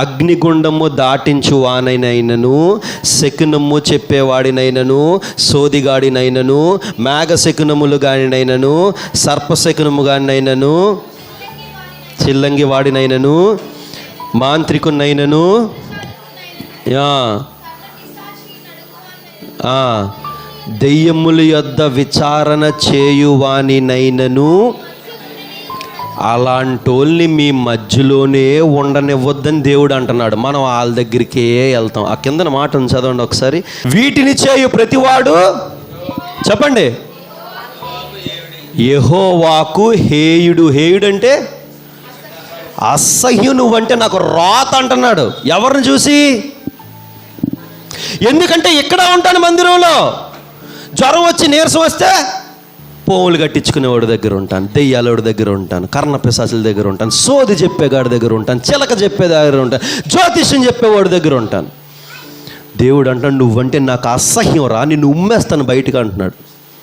అగ్నిగుండము దాటించు వానైనైనను శకునము చెప్పేవాడినైనను సోదిగాడినైనను మేఘశకునములు గానినైనను సర్పశకునము గానినైనను చిల్లంగి వాడినైనను మాంత్రికునైనను దెయ్యముల యొద్ద విచారణ చేయువానినైనను అలాంటోల్ని మీ మధ్యలోనే ఉండనివ్వద్దని దేవుడు అంటున్నాడు. మనం వాళ్ళ దగ్గరికే వెళ్తాం. ఆ కిందన మాట చదవండి ఒకసారి. వీటిని చేయు ప్రతివాడు చెప్పండి. యహోవాకు హేయుడు. హేయుడు అంటే అసహ్యు నువ్వంటే నాకు రాత అంటున్నాడు. ఎవరిని చూసి? ఎందుకంటే ఇక్కడ ఉంటాను మందిరంలో. జ్వరం వచ్చి నీరసం వస్తే పోములు కట్టించుకునేవాడి దగ్గర ఉంటాను దెయ్యాలోడి దగ్గర ఉంటాను కర్ణ పిశాసుల దగ్గర ఉంటాను సోది చెప్పేగాడి దగ్గర ఉంటాను చిలక చెప్పే దగ్గర ఉంటాను జ్యోతిష్యం చెప్పేవాడి దగ్గర ఉంటాను. దేవుడు అంటాడు నువ్వంటే నాకు అసహ్యం రా నిన్ను ఉమ్మేస్తాను బయటకు అంటున్నాడు.